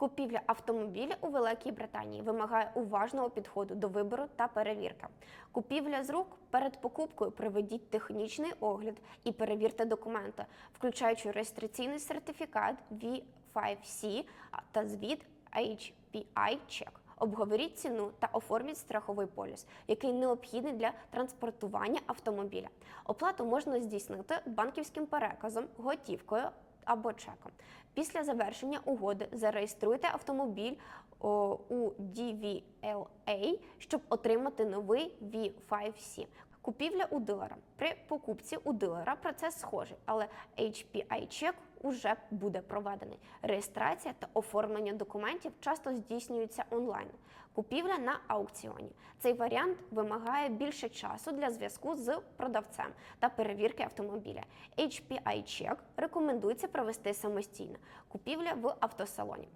Купівля автомобіля у Великій Британії вимагає уважного підходу до вибору та перевірки. Купівля з рук перед покупкою проведіть технічний огляд і перевірте документи, включаючи реєстраційний сертифікат V5C та звіт HPI Check. Обговоріть ціну та оформіть страховий поліс, який необхідний для транспортування автомобіля. Оплату можна здійснити банківським переказом, готівкою або чеком. Після завершення угоди зареєструйте автомобіль о, у DVLA, щоб отримати новий V5C. Купівля у дилера. При покупці у дилера процес схожий, але HPI чек уже буде проведений. Реєстрація та оформлення документів часто здійснюються онлайн. Купівля на аукціоні. Цей варіант вимагає більше часу для зв'язку з продавцем та перевірки автомобіля. HPI чек рекомендується провести самостійно. Купівля в автосалоні.